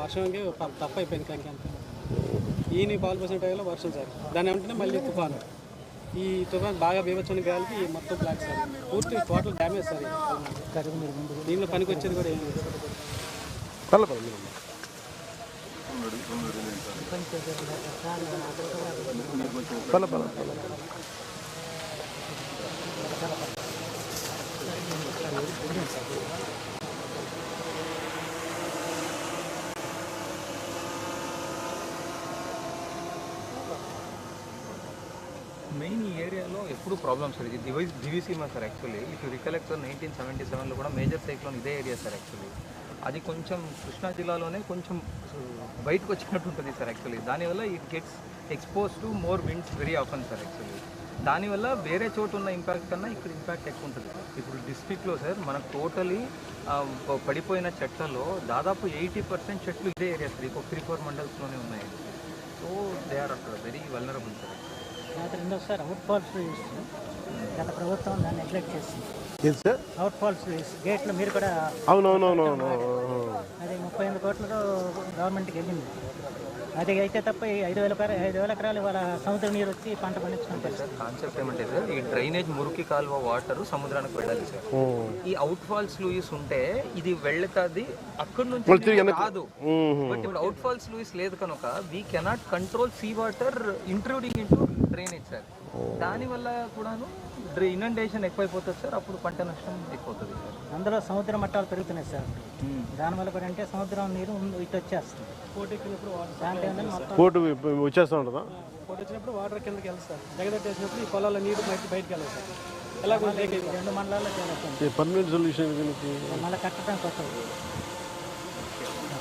వర్షంకి తప్ప అయిపోయింది అంతా. ఈయన పాలు పోసిన టైంలో వర్షం సార్. దాని వెంటనే మళ్ళీ తుఫాను. ఈ తుఫాన్ బాగా బీభత్సమైన గాలికి మొత్తం బ్లాక్ సార్ పూర్తి టోటల్ డ్యామేజ్ సార్. దీనిలో పనికి వచ్చేది కూడా ఏం లేదు. సార్ పర్లే పర్లే మీరు ఉన్నారు. పర్లే పర్లే పర్లే మెయిన్ ఈ ఏరియాలో ఎప్పుడు ప్రాబ్లమ్ సార్ ఇది device Diviseema sir actually. If you recollect sir nineteen seventy సెవెన్లో కూడా మేజర్ సైక్లోన్ ఇదే ఏరియా సార్ యాక్చువల్లీ. అది కొంచెం కృష్ణా జిల్లాలోనే కొంచెం బయటకు వచ్చినట్టు ఉంటుంది సార్ యాక్చువల్లీ. దానివల్ల it gets expose to more winds very often sir actually. దానివల్ల వేరే చోటు ఉన్న ఇంపాక్ట్ కన్నా ఇక్కడ ఇంపాక్ట్ ఎక్కువ ఉంటుంది సార్. ఇప్పుడు డిస్ట్రిక్ట్లో సార్ మనకు టోటలీ పడిపోయిన చెట్లలో దాదాపు ఎయిటీ పర్సెంట్ చెట్లు ఇదే ఏరియా సార్. ఇంకొక త్రీ ఫోర్ మండల్స్లోనే ఉన్నాయి. సో దే ఆర్ అక్కడ వెరీ వల్నరబుల్ సార్ తర్వాత రెండోసారి అవుట్ ఫాల్స్ గత ప్రభుత్వం దాన్ని నెగ్లెక్ట్ చేసింది. అవుట్ ఫాల్స్ గేట్లో మీరు కూడా అవునవునవునవును. అది ముప్పై ఎనిమిది కోట్లతో గవర్నమెంట్కి వెళ్ళింది. అది అయితే తప్ప ఈ ఐదు వేల ఐదు వేల ఎకరాలు వాళ్ళ సముద్ర నీరు వచ్చి పంట పండించడం పరిస్థితి కాన్సెప్ట్ ఏమంటే సార్ ఈ డ్రైనేజ్ మురికి కాలువ వాటర్ సముద్రానికి వెళ్ళాలి సార్ ఈ అవుట్ ఫాల్స్ లూయిస్ ఉంటే ఇది వెళ్తాది అక్కడ నుంచి రాదు బట్ ఇప్పుడు అవుట్ ఫాల్స్ లూయిస్ లేదు కనుక we cannot control sea water intruding into drainage sir దాని వల్ల కూడాను ఇనండేషన్ ఎక్కువైపోతుంది సార్ అప్పుడు పంట నష్టం ఎక్కువవుతుంది సార్. అందులో సముద్ర మట్టాలు పెరుగుతున్నాయి సార్. దానివల్ల కూడా అంటే సముద్రం నీరు ఇటు వచ్చేస్తుంది. వచ్చేస్తూ ఉంటుందా? పోటీ వచ్చినప్పుడు వాటర్ కిందకి వెళ్తుంది సార్. జగదట్టేసినప్పుడు ఈ పొలాల నీరు బయట బయటకు వెళ్ళదు సార్. ఎలా రెండు మండలాల్లో పర్మనెంట్ సొల్యూషన్ మళ్ళీ కట్టడం కొత్తది పాత టీషర్ట్ కొత్త అవుట్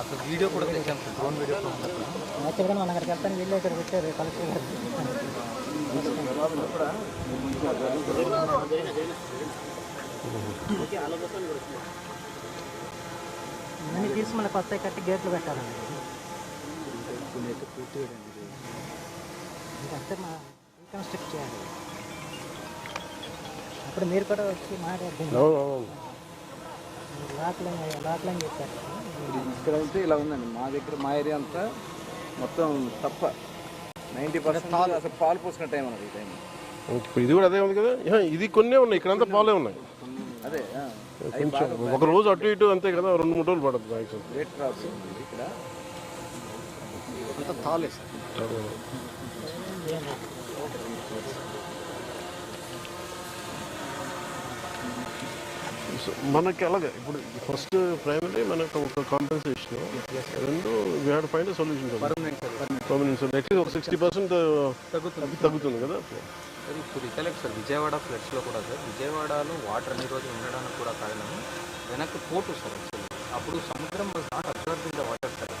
అసలు వీడియో కూడా తెచ్చాను డ్రోన్ వీడియో యాక్చువల్గా మనం అక్కడికి వెళ్తాను వీళ్ళు ఇక్కడ వచ్చారు కలెక్టర్ గారు. ఇవన్నీ తీసి మళ్ళీ కొత్త కట్టి గేట్లు పెట్టాలండి. ఇదంతా మా రీకన్స్ట్రక్ట్ చేయాలి. అప్పుడు మీరు కూడా వచ్చి మాట్లాడుతుంది ఇక్కడ అయితే ఇలా ఉందండి. మా దగ్గర మా ఏరియా అంతా మొత్తం తప్ప. నైంటీ పర్సెంట్ అసలు పాలు పోసుకున్న టైం అన్నది ఈ టైం ఇప్పుడు ఇది కూడా అదే ఉంది కదా? ఇది కొన్నే ఉన్నాయి. ఇక్కడంతా పాలే ఉన్నాయి. అదే ఆ, కొంచెం ఒక రోజు అటు ఇటు అంతే కదా రెండు మూడు రోజులు పడుతుంది మ్యాక్సిమం లేట్ క్రాప్స్ ఉంది ఇక్కడ. సో మనకి అలాగే. ఇప్పుడు ఫస్ట్ ప్రైమరీ మనకు ఒక కాంపెన్సేషన్ రెండు we had find solution permanent at least ఒక సిక్స్టీ పర్సెంట్ తగ్గుతుంది. తగ్గుతుంది కదా? సార్ ఇప్పుడు రికలెక్ట్ సార్ విజయవాడ ఫ్లడ్స్లో కూడా సార్ విజయవాడలో వాటర్ అన్ని రోజులు ఉండడానికి కూడా కారణం వెనక్కి పోటు సార్ అప్పుడు సముద్రం not observing the water sir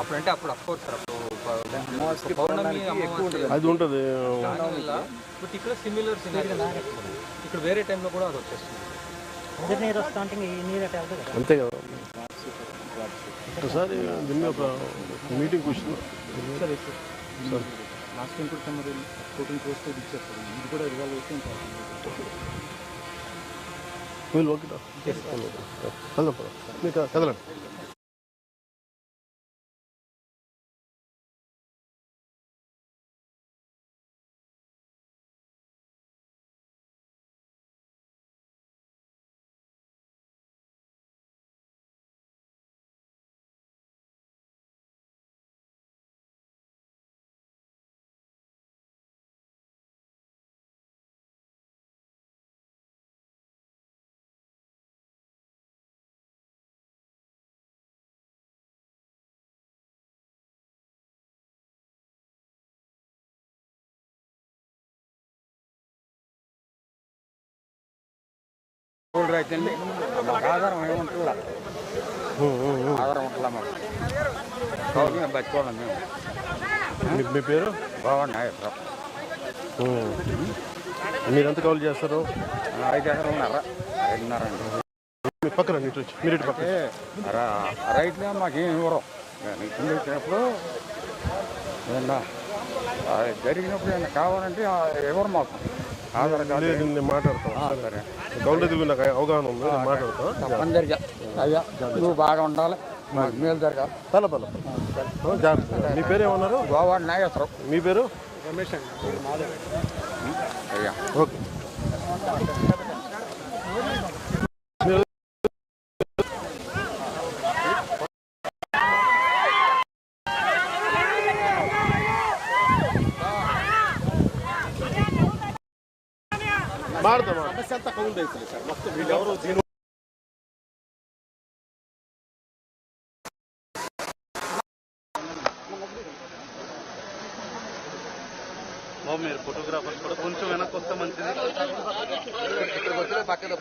అప్పుడు అంటే అప్పుడు అఫ్కోర్స్ సార్ అప్పుడు పౌర్ణమి అది ఉంటుంది. బట్ ఇక్కడ సిమిలర్ సినారీ ఇక్కడ వేరే టైంలో కూడా అది వచ్చేస్తుంది. నీరు వస్తూ ఈ నీరు అట్లా అంతే కదా. ఒకసారి దీన్ని ఒక మీటింగ్ కూర్చున్నాం. సార్ లాస్ట్ టైం కూడా మరి క్రోర్స్ ఇచ్చారు సార్. ఇది కూడా రివాల్వ్ అయితే వీళ్ళు ఓకే పద. మీకు కదలండి ఆధారం ఏమంటారు ఆధారం ఉంటుందా మాకు? కాబట్టి మేము బతుకోవాలి మేము. మీ- పేరు? బాగున్నాయి ఉమ్. మీరు ఎంత కాల్ చేస్తారు? ఐదు ఎకరాలు ఉన్నారా? ఐదున్నర అండి. మీ పక్కన ఇటు వచ్చి. మీరు ఇటు రైతులే మాకేం ఇవ్వరు. కింద వచ్చినప్పుడు జరిగినప్పుడు ఏమన్నా కావాలంటే ఇవ్వరు మాకు. ఆధార్ కార్డు నేను మాట్లాడతాను సరే. నాకు అవగాహన ఉంది నేను మాట్లాడతాను అందరికీ అయ్యా నువ్వు బాగా ఉండాలి. మేలు జరగాలి. పల పల జాగ్రత్త. మీ పేరు ఏమన్నారు? గోవా నాగేశ్వరం మీ పేరు? రమేష్ అండి మాదే అయ్యా ఓకే ಮಾಡ್ತಾ మీరు ఫోటోగ్రాఫర్స్ కూడా కొంచెం వెనక్కి వస్తే మంచిది ఇక్కడికి వచ్చిన పక్కన